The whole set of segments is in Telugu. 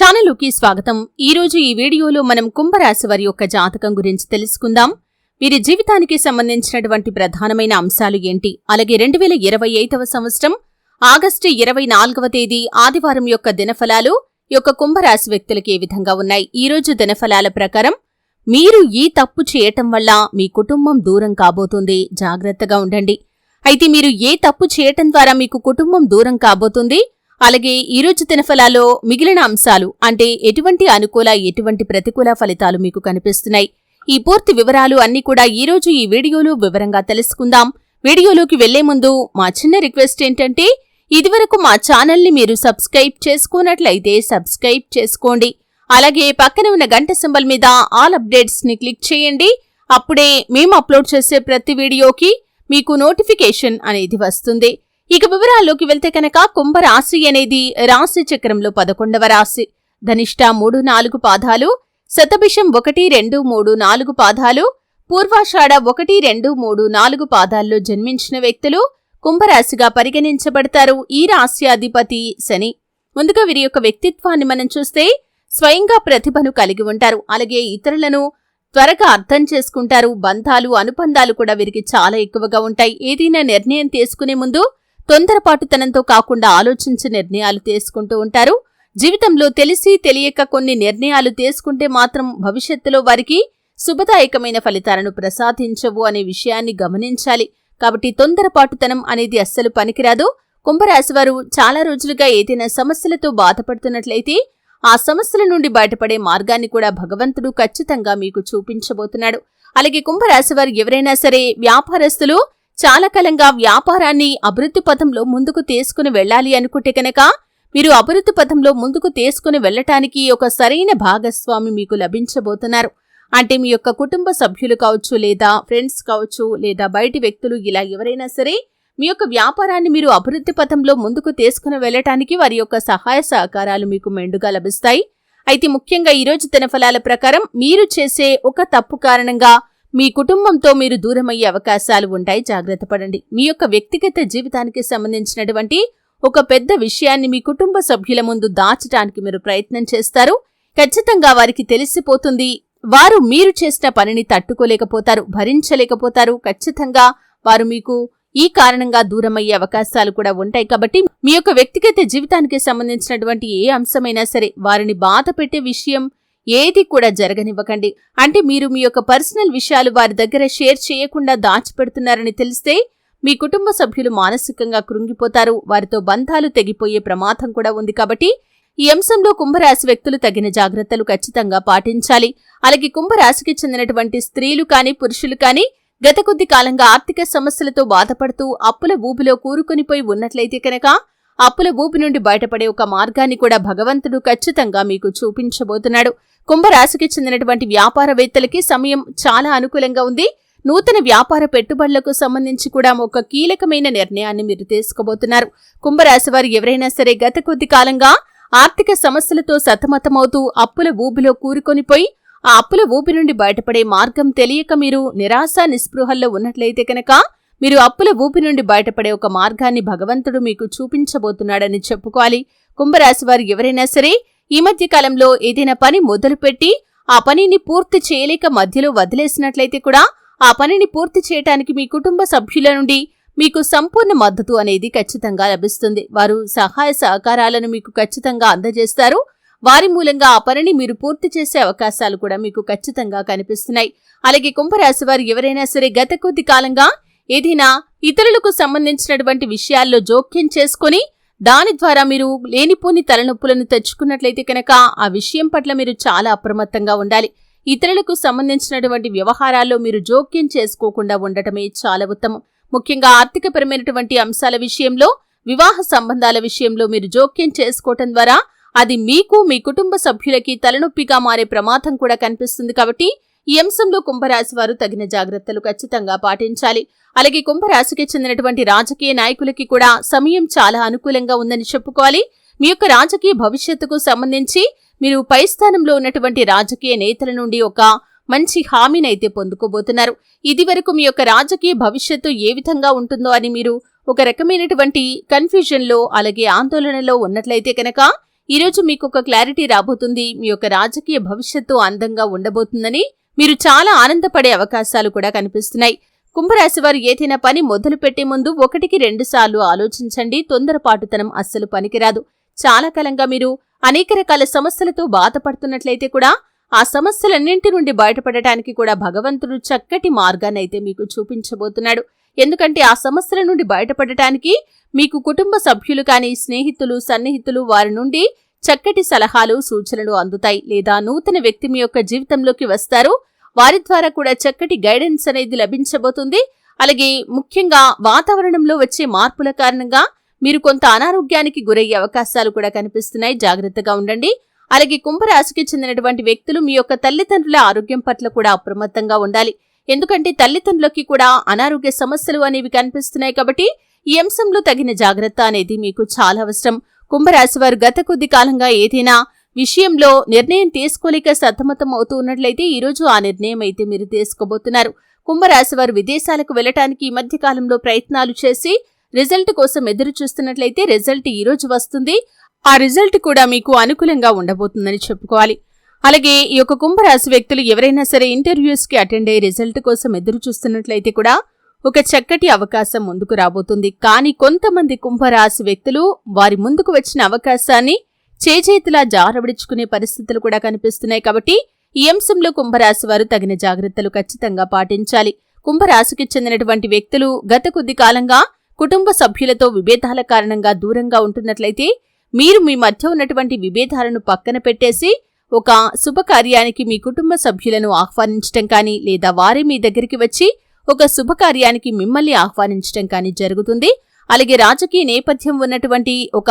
ఛానలుకి స్వాగతం. ఈరోజు ఈ వీడియోలో మనం కుంభరాశి వారి యొక్క జాతకం గురించి తెలుసుకుందాం. వీరి జీవితానికి సంబంధించినటువంటి ప్రధానమైన అంశాలు ఏంటి? అలాగే రెండు వేల ఇరవై ఐదవ సంవత్సరం ఆగస్టు ఇరవై నాలుగవ తేదీ ఆదివారం యొక్క దినఫలాలు యొక్క కుంభరాశి వ్యక్తులకు ఏ విధంగా ఉన్నాయి? ఈ రోజు దినఫలాల ప్రకారం మీరు ఈ తప్పు చేయటం వల్ల మీ కుటుంబం దూరం కాబోతుంది. జాగ్రత్తగా ఉండండి. అయితే మీరు ఏ తప్పు చేయటం ద్వారా మీకు కుటుంబం దూరం కాబోతుంది? అలాగే ఈరోజు దినఫలాల్లో మిగిలిన అంశాలు అంటే ఎటువంటి అనుకూల ఎటువంటి ప్రతికూల ఫలితాలు మీకు కనిపిస్తున్నాయి? ఈ పూర్తి వివరాలు అన్ని కూడా ఈరోజు ఈ వీడియోలో వివరంగా తెలుసుకుందాం. వీడియోలోకి వెళ్ళే ముందు మా చిన్న రిక్వెస్ట్ ఏంటంటే ఇదివరకు మా ఛానల్ని మీరు సబ్స్క్రైబ్ చేసుకున్నట్లయితే సబ్స్క్రైబ్ చేసుకోండి. అలాగే పక్కన ఉన్న గంట సింబల్ మీద ఆల్ అప్డేట్స్ని క్లిక్ చేయండి. అప్పుడే మేము అప్లోడ్ చేసే ప్రతి వీడియోకి మీకు నోటిఫికేషన్ అనేది వస్తుంది. ఇక వివరాల్లోకి వెళ్తే కనుక కుంభరాశి అనేది రాశి చక్రంలో పదకొండవ రాశి. ధనిష్ట మూడు నాలుగు పాదాలు శతభిషం ఒకటి రెండు మూడు నాలుగు పాదాలు పూర్వాషాఢ ఒకటి రెండు మూడు నాలుగు పాదాల్లో జన్మించిన వ్యక్తులు కుంభరాశిగా పరిగణించబడతారు ఈ రాశి అధిపతి శని. ముందుగా వీరి యొక్క వ్యక్తిత్వాన్ని మనం చూస్తే స్వయంగా ప్రతిభను కలిగి ఉంటారు. అలాగే ఇతరులను త్వరగా అర్థం చేసుకుంటారు. బంధాలు అనుబంధాలు కూడా వీరికి చాలా ఎక్కువగా ఉంటాయి. ఏదైనా నిర్ణయం తీసుకునే ముందు తొందరపాటుతనంతో కాకుండా ఆలోచించి నిర్ణయాలు తీసుకుంటూ ఉంటారు. జీవితంలో తెలిసి తెలియక కొన్ని నిర్ణయాలు తీసుకుంటే మాత్రం భవిష్యత్తులో వారికి శుభదాయకమైన ఫలితాలను ప్రసాదించవు అనే విషయాన్ని గమనించాలి. కాబట్టి తొందరపాటుతనం అనేది అస్సలు పనికిరాదు. కుంభరాశివారు చాలా రోజులుగా ఏదైనా సమస్యలతో బాధపడుతున్నట్లయితే ఆ సమస్యల నుండి బయటపడే మార్గాన్ని కూడా భగవంతుడు ఖచ్చితంగా మీకు చూపించబోతున్నాడు. అలాగే కుంభరాశివారు ఎవరైనా సరే వ్యాపారస్తులు చాలా కాలంగా వ్యాపారాన్ని అభివృద్ధి పథంలో ముందుకు తీసుకుని వెళ్ళాలి అనుకుంటే కనుక మీరు అభివృద్ధి పథంలో ముందుకు తీసుకుని వెళ్ళటానికి ఒక సరైన భాగస్వామి మీకు లభించబోతున్నారు. అంటే మీ యొక్క కుటుంబ సభ్యులు కావచ్చు లేదా ఫ్రెండ్స్ కావచ్చు లేదా బయటి వ్యక్తులు ఇలా ఎవరైనా సరే మీ యొక్క వ్యాపారాన్ని మీరు అభివృద్ధి పథంలో ముందుకు తీసుకుని వెళ్ళటానికి వారి యొక్క సహాయ సహకారాలు మీకు మెండుగా లభిస్తాయి. అయితే ముఖ్యంగా ఈరోజు దినఫలాల ప్రకారం మీరు చేసే ఒక తప్పు కారణంగా మీ కుటుంబంతో మీరు దూరమయ్యే అవకాశాలు ఉంటాయి. జాగ్రత్త పడండి. మీ యొక్క వ్యక్తిగత జీవితానికి సంబంధించినటువంటి ఒక పెద్ద విషయాన్ని మీ కుటుంబ సభ్యుల ముందు దాచడానికి మీరు ప్రయత్నం చేస్తారు. ఖచ్చితంగా వారికి తెలిసిపోతుంది. వారు మీరు చేసిన పనిని తట్టుకోలేకపోతారు భరించలేకపోతారు. ఖచ్చితంగా వారు మీకు ఈ కారణంగా దూరమయ్యే అవకాశాలు కూడా ఉంటాయి. కాబట్టి మీ యొక్క వ్యక్తిగత జీవితానికి సంబంధించినటువంటి ఏ అంశమైనా సరే వారిని బాధ పెట్టే విషయం ఏది కూడా జరగనివ్వకండి. అంటే మీరు మీ యొక్క పర్సనల్ విషయాలు వారి దగ్గర షేర్ చేయకుండా దాచిపెడుతున్నారని తెలిస్తే మీ కుటుంబ సభ్యులు మానసికంగా కృంగిపోతారు. వారితో బంధాలు తెగిపోయే ప్రమాదం కూడా ఉంది కాబట్టి ఈ అంశంలో కుంభరాశి వ్యక్తులు తగిన జాగ్రత్తలు ఖచ్చితంగా పాటించాలి. అలాగే కుంభరాశికి చెందినటువంటి స్త్రీలు కానీ పురుషులు కానీ గత కొద్ది కాలంగా ఆర్థిక సమస్యలతో బాధపడుతూ అప్పుల ఊబిలో కూరుకునిపోయి ఉన్నట్లయితే కనుక అప్పుల ఊపి నుండి బయటపడే ఒక మార్గాన్ని కూడా భగవంతుడు ఖచ్చితంగా మీకు చూపించబోతున్నాడు. కుంభరాశికి చెందినటువంటి వ్యాపారవేత్తలకి సమయం చాలా అనుకూలంగా ఉంది. నూతన వ్యాపార పెట్టుబడులకు సంబంధించి కూడా ఒక కీలకమైన నిర్ణయాన్ని మీరు తీసుకోబోతున్నారు. కుంభరాశి వారు ఎవరైనా సరే గత కొద్ది కాలంగా ఆర్థిక సమస్యలతో సతమతమవుతూ అప్పుల ఊబిలో కూరుకొనిపోయి ఆ అప్పుల ఊపి నుండి బయటపడే మార్గం తెలియక మీరు నిరాశ నిస్పృహల్లో ఉన్నట్లయితే కనుక మీరు అప్పుల ఊపి నుండి బయటపడే ఒక మార్గాన్ని భగవంతుడు మీకు చూపించబోతున్నాడని చెప్పుకోవాలి. కుంభరాశి వారు ఎవరైనా సరే ఈ మధ్య కాలంలో ఏదైనా పని మొదలుపెట్టి ఆ పనిని పూర్తి చేయలేక మధ్యలో వదిలేసినట్లయితే కూడా ఆ పనిని పూర్తి చేయటానికి మీ కుటుంబ సభ్యుల నుండి మీకు సంపూర్ణ మద్దతు అనేది ఖచ్చితంగా లభిస్తుంది. వారు సహాయ సహకారాలను మీకు ఖచ్చితంగా అందజేస్తారు. వారి మూలంగా ఆ పనిని మీరు పూర్తి చేసే అవకాశాలు కూడా మీకు ఖచ్చితంగా కనిపిస్తున్నాయి. అలాగే కుంభరాశి వారు ఎవరైనా సరే గత కొద్ది కాలంగా ఏదైనా ఇతరులకు సంబంధించినటువంటి విషయాల్లో జోక్యం చేసుకొని దాని ద్వారా మీరు లేనిపోని తలనొప్పులను తెచ్చుకున్నట్లయితే కనుక ఆ విషయం పట్ల మీరు చాలా అప్రమత్తంగా ఉండాలి. ఇతరులకు సంబంధించినటువంటి వ్యవహారాల్లో మీరు జోక్యం చేసుకోకుండా ఉండటమే చాలా ఉత్తమం. ముఖ్యంగా ఆర్థికపరమైనటువంటి అంశాల విషయంలో వివాహ సంబంధాల విషయంలో మీరు జోక్యం చేసుకోవటం ద్వారా అది మీకు మీ కుటుంబ సభ్యులకి తలనొప్పిగా మారే ప్రమాదం కూడా కనిపిస్తుంది కాబట్టి ఈ అంశంలో కుంభరాశి వారు తగిన జాగ్రత్తలు ఖచ్చితంగా పాటించాలి. అలాగే కుంభరాశికి చెందినటువంటి రాజకీయ నాయకులకి కూడా సమయం చాలా అనుకూలంగా ఉందని చెప్పుకోవాలి. మీ యొక్క రాజకీయ భవిష్యత్తుకు సంబంధించి మీరు పై స్థానంలో ఉన్నటువంటి రాజకీయ నేతల నుండి ఒక మంచి హామీనైతే పొందుకోబోతున్నారు. ఇది వరకు మీ యొక్క రాజకీయ భవిష్యత్తు ఏ విధంగా ఉంటుందో అని మీరు ఒక రకమైనటువంటి కన్ఫ్యూజన్లో అలాగే ఆందోళనలో ఉన్నట్లయితే కనుక ఈరోజు మీకు ఒక క్లారిటీ రాబోతుంది. మీ యొక్క రాజకీయ భవిష్యత్తు అందంగా ఉండబోతుందని మీరు చాలా ఆనందపడే అవకాశాలు కూడా కనిపిస్తున్నాయి. కుంభరాశి వారు ఏదైనా పని మొదలు పెట్టే ముందు ఒకటికి రెండు సార్లు ఆలోచించండి. తొందరపాటుతనం అస్సలు పనికిరాదు. చాలా కాలంగా మీరు అనేక రకాల సమస్యలతో బాధపడుతున్నట్లయితే కూడా ఆ సమస్యలన్నింటి నుండి బయటపడటానికి కూడా భగవంతుడు చక్కటి మార్గాన్నైతే మీకు చూపించబోతున్నాడు. ఎందుకంటే ఆ సమస్యల నుండి బయటపడటానికి మీకు కుటుంబ సభ్యులు కానీ స్నేహితులు సన్నిహితులు వారి నుండి చక్కటి సలహాలు సూచనలు అందుతాయి లేదా నూతన వ్యక్తి మీ యొక్క జీవితంలోకి వస్తారు. వారి ద్వారా కూడా చక్కటి గైడెన్స్ అనేది లభించబోతుంది. అలాగే ముఖ్యంగా వాతావరణంలో వచ్చే మార్పుల కారణంగా మీరు కొంత అనారోగ్యానికి గురయ్యే అవకాశాలు కూడా కనిపిస్తున్నాయి. జాగ్రత్తగా ఉండండి. అలాగే కుంభరాశికి చెందినటువంటి వ్యక్తులు మీ యొక్క తల్లిదండ్రుల ఆరోగ్యం పట్ల కూడా అప్రమత్తంగా ఉండాలి. ఎందుకంటే తల్లిదండ్రులకి కూడా అనారోగ్య సమస్యలు అనేవి కనిపిస్తున్నాయి కాబట్టి ఈ అంశంలో తగిన జాగ్రత్త అనేది మీకు చాలా అవసరం. కుంభరాశి వారు గత కొద్ది కాలంగా ఏదైనా విషయంలో నిర్ణయం తీసుకోలేక సతమతం అవుతూ ఉన్నట్లయితే ఈరోజు ఆ నిర్ణయం అయితే మీరు తీసుకోబోతున్నారు. కుంభరాశి వారు విదేశాలకు వెళ్ళటానికి ఈ మధ్య కాలంలో ప్రయత్నాలు చేసి రిజల్ట్ కోసం ఎదురు చూస్తున్నట్లయితే రిజల్ట్ ఈ రోజు వస్తుంది. ఆ రిజల్ట్ కూడా మీకు అనుకూలంగా ఉండబోతుందని చెప్పుకోవాలి. అలాగే ఈ యొక్క కుంభరాశి వ్యక్తులు ఎవరైనా సరే ఇంటర్వ్యూస్కి అటెండ్ అయ్యి రిజల్ట్ కోసం ఎదురు చూస్తున్నట్లయితే కూడా ఒక చక్కటి అవకాశం ముందుకు రాబోతుంది. కానీ కొంతమంది కుంభరాశి వ్యక్తులు వారి ముందుకు వచ్చిన అవకాశాన్ని చేజేతులా జారబడించుకునే పరిస్థితులు కూడా కనిపిస్తున్నాయి కాబట్టి ఈ అంశంలో కుంభరాశి వారు తగిన జాగ్రత్తలు ఖచ్చితంగా పాటించాలి. కుంభరాశికి చెందినటువంటి వ్యక్తులు గత కొద్ది కాలంగా కుటుంబ సభ్యులతో విభేదాల కారణంగా దూరంగా ఉంటున్నట్లయితే మీరు మీ మధ్య ఉన్నటువంటి విభేదాలను పక్కన పెట్టేసి ఒక శుభకార్యానికి మీ కుటుంబ సభ్యులను ఆహ్వానించటం కానీ లేదా వారే మీ దగ్గరికి వచ్చి ఒక శుభకార్యానికి మిమ్మల్ని ఆహ్వానించటం కానీ జరుగుతుంది. అలాగే రాజకీయ నేపథ్యం ఉన్నటువంటి ఒక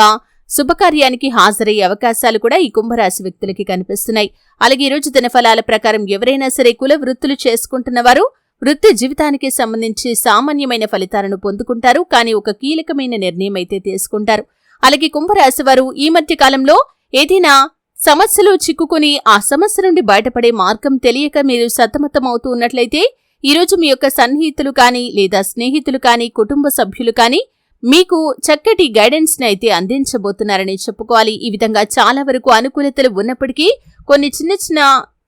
శుభకార్యానికి హాజరయ్యే అవకాశాలు కూడా ఈ కుంభరాశి వ్యక్తులకి కనిపిస్తున్నాయి. అలాగే ఈరోజు దినఫలాల ప్రకారం ఎవరైనా సరే కుల వృత్తులు చేసుకుంటున్నవారు వృత్తి జీవితానికి సంబంధించి సామాన్యమైన ఫలితాలను పొందుకుంటారు. కానీ ఒక కీలకమైన నిర్ణయం అయితే తీసుకుంటారు. అలాగే కుంభరాశి వారు ఈ మధ్య కాలంలో ఏదైనా సమస్యలో చిక్కుకుని ఆ సమస్య నుండి బయటపడే మార్గం తెలియక మీరు సతమతమవుతూ ఉన్నట్లయితే ఈరోజు మీ యొక్క సన్నిహితులు కానీ లేదా స్నేహితులు కానీ కుటుంబ సభ్యులు కానీ మీకు చక్కటి గైడెన్స్ని అయితే అందించబోతున్నారని చెప్పుకోవాలి. ఈ విధంగా చాలా వరకు అనుకూలతలు ఉన్నప్పటికీ కొన్ని చిన్న చిన్న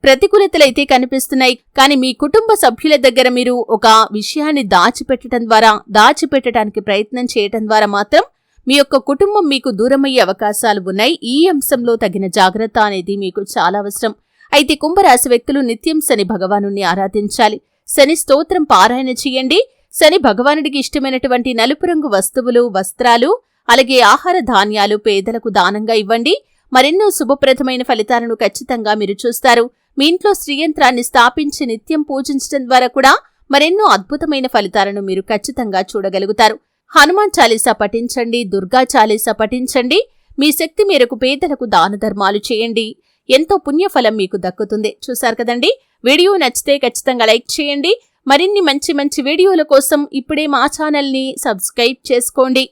ప్రతికూలతలు అయితే కనిపిస్తున్నాయి. కానీ మీ కుటుంబ సభ్యుల దగ్గర మీరు ఒక విషయాన్ని దాచిపెట్టడం ద్వారా దాచిపెట్టడానికి ప్రయత్నం చేయటం ద్వారా మాత్రం మీ యొక్క కుటుంబం మీకు దూరమయ్యే అవకాశాలు ఉన్నాయి. ఈ అంశంలో తగిన జాగ్రత్త అనేది మీకు చాలా అవసరం. అయితే కుంభరాశి వ్యక్తులు నిత్యం శని భగవాను ఆరాధించాలి. శని స్తోత్రం పారాయణ చేయండి. శని భగవానుడికి ఇష్టమైనటువంటి నలుపు రంగు వస్తువులు వస్త్రాలు అలాగే ఆహార ధాన్యాలు పేదలకు దానంగా ఇవ్వండి. మరెన్నో శుభప్రదమైన ఫలితాలను ఖచ్చితంగా మీరు చూస్తారు. మీ ఇంట్లో శ్రీయంత్రాన్ని స్థాపించి నిత్యం పూజించడం ద్వారా కూడా మరెన్నో అద్భుతమైన ఫలితాలను మీరు ఖచ్చితంగా చూడగలుగుతారు. హనుమాన్ చాలీసా పఠించండి దుర్గా చాలీసా పఠించండి. మీ శక్తి మేరకు పేదలకు దాన ధర్మాలు చేయండి. ఎంతో పుణ్యఫలం మీకు దక్కుతుంది. చూశారు కదండి? వీడియో నచ్చితే ఖచ్చితంగా లైక్ చేయండి. మరిన్ని మంచి మంచి వీడియోల కోసం ఇప్పుడే మా ఛానల్ని సబ్స్క్రైబ్ చేసుకోండి.